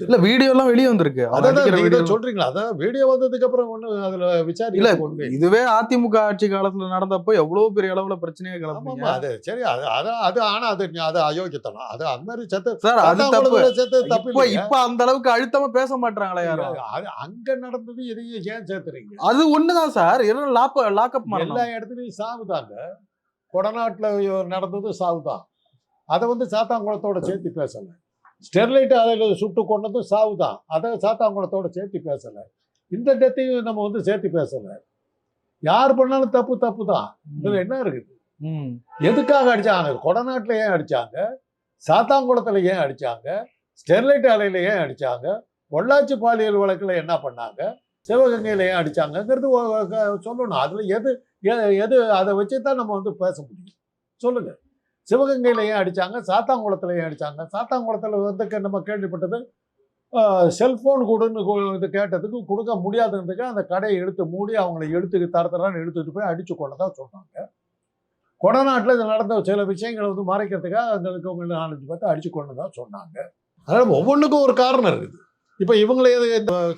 இல்ல வீடியோ எல்லாம் வெளியே வந்திருக்கு. அதான் சொல்றீங்களா? அதான் வீடியோ வந்ததுக்கு அப்புறம் ஒண்ணு அதுல இல்ல விசாரிக்க ஒண்ணு. இதுவே அதிமுக ஆட்சி காலத்துல நடந்தப்போ எவ்வளவு பெரிய அளவுல பிரச்சனையா கிளம்புங்க அது சரி அது அது அது ஆனா அது அது அயோக்கியத்தனம். அது அந்த மாதிரி செத்து சார் அது தப்பு. செத்து தப்பு இப்ப அந்த அளவுக்கு அழுத்தமா பேச மாட்டாங்களா யாரும். அது அங்க நடந்தது எதையும் ஏன் சேர்த்துறீங்க? அது ஒண்ணுதான் சார். எல்லாம் லாப் லாக்அப் எல்லா இடத்துலயும் சாவுதாங்க. கொடநாட்டுல நடந்தது சாவுதான். அதை வந்து சாத்தாங்குளத்தோட சேர்த்து பேசல. ஸ்டெர்லைட் அதில் சுட்டு கொண்டதும் சாவுதான் அதை சாத்தாங்குளத்தோட சேர்த்து பேசல. இந்த டெத்தையும் நம்ம வந்து சேர்த்து பேசல. யார் பண்ணாலும் தப்பு தப்பு தான். இதுல என்ன இருக்குது? ம். எதுக்காக அடிச்சாங்க? கொடநாட்டுல ஏன் அடிச்சாங்க? சாத்தாங்குளத்துல ஏன் அடிச்சாங்க? ஸ்டெர்லைட் ஆலையில ஏன் அடிச்சாங்க? பொள்ளாச்சி பாலியல் வழக்குல என்ன பண்ணாங்க? சிவகங்கையில ஏன் ஒ- சொல்லணும். அதுல எது எது அதை வச்சு தான் நம்ம வந்து பேச முடியும். சொல்லுங்க. சிவகங்கையில ஏன் அடிச்சாங்க சாத்தாங்குளத்துல ஏன் அடிச்சாங்க. சாத்தாங்குளத்துல வந்து நம்ம கேள்விப்பட்டது செல்போன் கொடுன்னு இது கேட்டதுக்கு கொடுக்க முடியாதுன்றதுக்கு அந்த கடையை எடுத்து மூடி அவங்களை எடுத்து தரத்தரான்னு எடுத்துட்டு போய் அடிச்சு கொண்டதா சொன்னாங்க. கொடநாட்டில் இது நடந்த சில விஷயங்களை வந்து மறைக்கிறதுக்காக அங்கே இருக்கவங்க நாலஞ்சு பார்த்து அடிச்சு கொண்டு தான் சொன்னாங்க. அதனால் ஒவ்வொன்றுக்கும் ஒரு காரணம் இருக்குது. இப்போ இவங்களை எது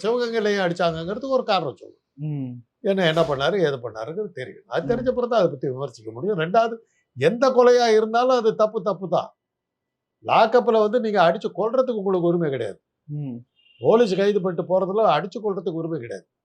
சிவகங்கையில ஏன் அடிச்சாங்கங்கிறதுக்கு ஒரு காரணம் சொல்லணும் ம். என்ன என்ன பண்ணாரு ஏது பண்ணாருங்கிறது தெரியும். அது தெரிஞ்ச பிறகு தான் அதை பற்றி விமர்சிக்க முடியும். ரெண்டாவது எந்த கொலையாக இருந்தாலும் அது தப்பு தப்பு தான். லாக்கப்பில் வந்து நீங்கள் அடித்து கொல்றதுக்கு உங்களுக்கு உரிமை கிடையாது. போலீஸ் கைது பண்ணிட்டு போகிறதுல அடித்து கொல்றதுக்கு உரிமை கிடையாது.